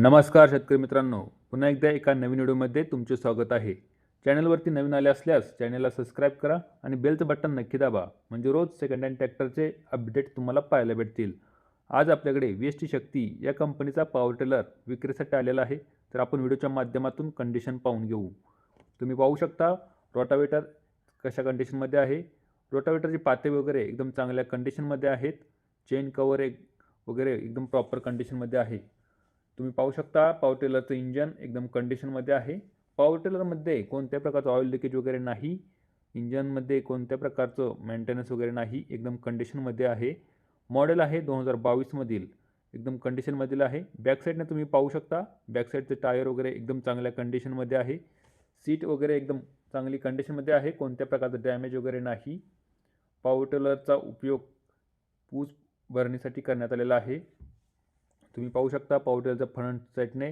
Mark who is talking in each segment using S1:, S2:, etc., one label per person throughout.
S1: नमस्कार शेतकरी मित्रांनो. पुन्हा एकदा एका नवीन व्हिडिओमध्ये तुमचे स्वागत आहे. चॅनलवरती नवीन आले असल्यास चॅनलला सबस्क्राईब करा आणि बेलचं बटन नक्की दाबा. म्हणजे रोज सेकंड हँड ट्रॅक्टरचे अपडेट तुम्हाला पाहायला भेटतील. आज आपल्याकडे वी एस टी शक्ती या कंपनीचा पॉवर टेलर विक्रीसाठी आलेला आहे. तर आपण व्हिडिओच्या माध्यमातून कंडिशन पाहून घेऊ. तुम्ही पाहू शकता रोटावेटर कशा कंडिशनमध्ये आहे. रोटावेटरची पाते वगैरे एकदम चांगल्या कंडिशनमध्ये आहेत. चेन कवर एक वगैरे एकदम प्रॉपर कंडिशनमध्ये आहे. तुम्ही पाहू शकता पावर टेलरचं इंजन एकदम कंडिशनमध्ये आहे. पावर टेलरमध्ये कोणत्या प्रकारचं ऑइल लिकेज वगैरे नाही. इंजनमध्ये कोणत्या प्रकारचं मेंटेनन्स वगैरे नाही. एकदम कंडिशनमध्ये आहे. मॉडेल आहे दोन हजार बावीसमधील एकदम कंडिशनमधील आहे. बॅकसाईडने तुम्ही पाहू शकता. बॅकसाईडचे टायर वगैरे एकदम चांगल्या कंडिशनमध्ये आहे. सीट वगैरे एकदम चांगली कंडिशनमध्ये आहे. कोणत्या प्रकारचं डॅमेज वगैरे नाही. पावर टेलरचा उपयोग पूस भरणीसाठी करण्यात आलेला आहे. तुम्ही पाहू शकता पॉवर फ्रंट साईडने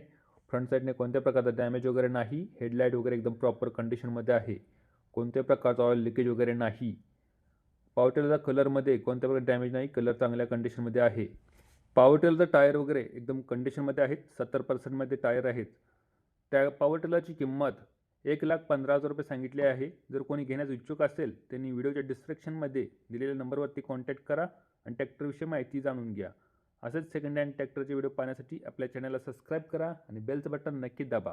S1: फ्रंट साईडने कोणत्या प्रकारचा डॅमेज वगैरे नाही हेडलाईट वगैरे एकदम प्रॉपर कंडिशनमध्ये आहे. कोणत्या प्रकारचं ऑइल लिकेज वगैरे नाही. पावटेलचा कलरमध्ये कोणत्या प्रकारचे डॅमेज नाही कलर चांगल्या कंडिशनमध्ये आहे. पावटेलचं टायर वगैरे एकदम कंडिशनमध्ये आहेत सत्तर पर्सेंटमध्ये टायर आहेत. त्या पावटेलाची किंमत एक लाख पंधरा हजार रुपये सांगितले आहे. जर कोणी घेण्यास इच्छुक असेल त्यांनी व्हिडिओच्या डिस्क्रिप्शनमध्ये दिलेल्या नंबरवरती कॉन्टॅक्ट करा आणि ट्रॅक्टरविषयी माहिती जाणून घ्या. असेच सेकंड हँड ट्रॅक्टरचे व्हिडिओ पाहण्यासाठी आपल्या चॅनलला सबस्क्राईब करा आणि बेलचं बटन नक्की दाबा.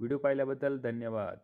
S1: व्हिडिओ पाहिल्याबद्दल धन्यवाद.